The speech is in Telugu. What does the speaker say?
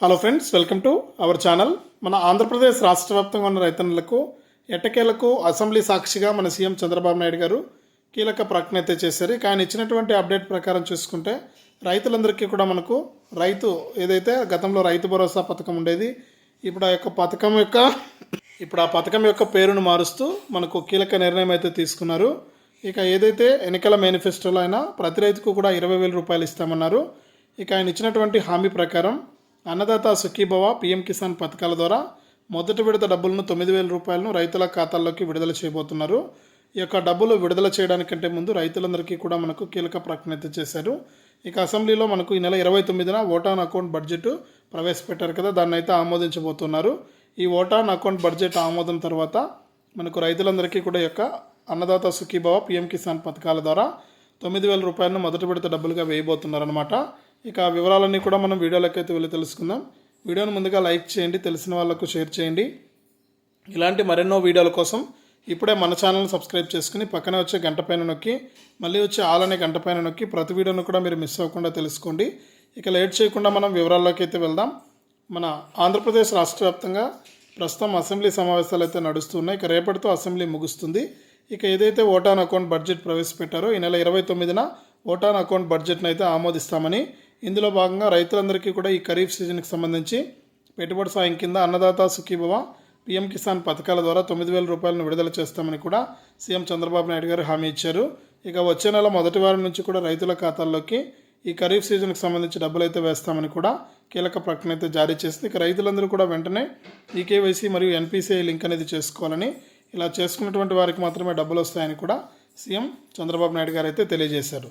Hello friends welcome to our channel మన ఆంధ్రప్రదేశ్ రాష్ట్ర వ్యాప్తంగా ఉన్న రైతన్నులకు ఎట్టకేలకు అసెంబ్లీ సాక్షిగా మన సీఎం చంద్రబాబు నాయుడు గారు కీలక ప్రకటన అయితే చేశారు. ఇక ఆయన ఇచ్చినటువంటి అప్డేట్ ప్రకారం చూసుకుంటే రైతులందరికీ కూడా మనకు రైతు ఏదైతే గతంలో రైతు భరోసా పథకం ఉండేది ఇప్పుడు ఆ యొక్క పథకం యొక్క ఇప్పుడు ఆ పథకం యొక్క పేరును మారుస్తూ మనకు కీలక నిర్ణయం అయితే తీసుకున్నారు. ఇక ఏదైతే ఎన్నికల మేనిఫెస్టోలో అయినా ప్రతి రైతుకు కూడా ఇరవై వేల రూపాయలు ఇస్తామన్నారు. ఇక ఆయన ఇచ్చినటువంటి హామీ ప్రకారం అన్నదాత సుఖీభవ పీఎం కిసాన్ పథకాల ద్వారా మొదటి విడత డబ్బులను తొమ్మిది వేల రూపాయలను రైతుల ఖాతాల్లోకి విడుదల చేయబోతున్నారు. ఈ యొక్క డబ్బులు విడుదల చేయడానికంటే ముందు రైతులందరికీ కూడా మనకు కీలక ప్రకటన అయితే చేశారు. ఇక అసెంబ్లీలో మనకు ఈ నెల ఇరవై తొమ్మిదిన ఓటాన్ అకౌంట్ బడ్జెట్ ప్రవేశపెట్టారు కదా దాన్ని అయితే ఆమోదించబోతున్నారు. ఈ ఓటాన్ అకౌంట్ బడ్జెట్ ఆమోదం తర్వాత మనకు రైతులందరికీ కూడా యొక్క అన్నదాత సుఖీభవ పిఎం కిసాన్ పథకాల ద్వారా తొమ్మిది వేల రూపాయలను మొదటి విడత డబ్బులుగా వేయబోతున్నారనమాట ఇక ఆ వివరాలన్నీ కూడా మనం వీడియోలోకి అయితే వెళ్ళి తెలుసుకుందాం. వీడియోను ముందుగా లైక్ చేయండి తెలిసిన వాళ్ళకు షేర్ చేయండి. ఇలాంటి మరెన్నో వీడియోల కోసం ఇప్పుడే మన ఛానల్ని సబ్స్క్రైబ్ చేసుకుని పక్కనే వచ్చే గంట పైన నొక్కి మళ్ళీ వచ్చే ఆల్ అనే గంట పైన నొక్కి ప్రతి వీడియోను కూడా మీరు మిస్ అవ్వకుండా తెలుసుకోండి. ఇక లేట్ చేయకుండా మనం వివరాల్లోకి అయితే వెళ్దాం. మన ఆంధ్రప్రదేశ్ రాష్ట్ర వ్యాప్తంగా ప్రస్తుతం అసెంబ్లీ సమావేశాలు అయితే నడుస్తున్నాయి. ఇక రేపటితో అసెంబ్లీ ముగుస్తుంది. ఇక ఏదైతే ఓటాన్ అకౌంట్ బడ్జెట్ ప్రవేశపెట్టారో ఈ నెల ఇరవై తొమ్మిదిన ఓటాన్ అకౌంట్ బడ్జెట్ను అయితే ఆమోదిస్తామని ఇందులో భాగంగా రైతులందరికీ కూడా ఈ ఖరీఫ్ సీజన్కి సంబంధించి పెట్టుబడి సాయం కింద అన్నదాత సుఖీభవ పీఎం కిసాన్ పథకాల ద్వారా తొమ్మిది వేల రూపాయలను విడుదల చేస్తామని కూడా సీఎం చంద్రబాబు నాయుడు గారు హామీ ఇచ్చారు. ఇక వచ్చే నెల మొదటి వారం నుంచి కూడా రైతుల ఖాతాల్లోకి ఈ ఖరీఫ్ సీజన్కి సంబంధించి డబ్బులు అయితే వేస్తామని కూడా కీలక ప్రకటన అయితే జారీ చేసింది. ఇక రైతులందరూ కూడా వెంటనే ఈకేవైసీ మరియు ఎన్పిసిఐ లింక్ అనేది చేసుకోవాలని ఇలా చేసుకున్నటువంటి వారికి మాత్రమే డబ్బులు వస్తాయని కూడా సీఎం చంద్రబాబు నాయుడు గారు అయితే తెలియజేశారు.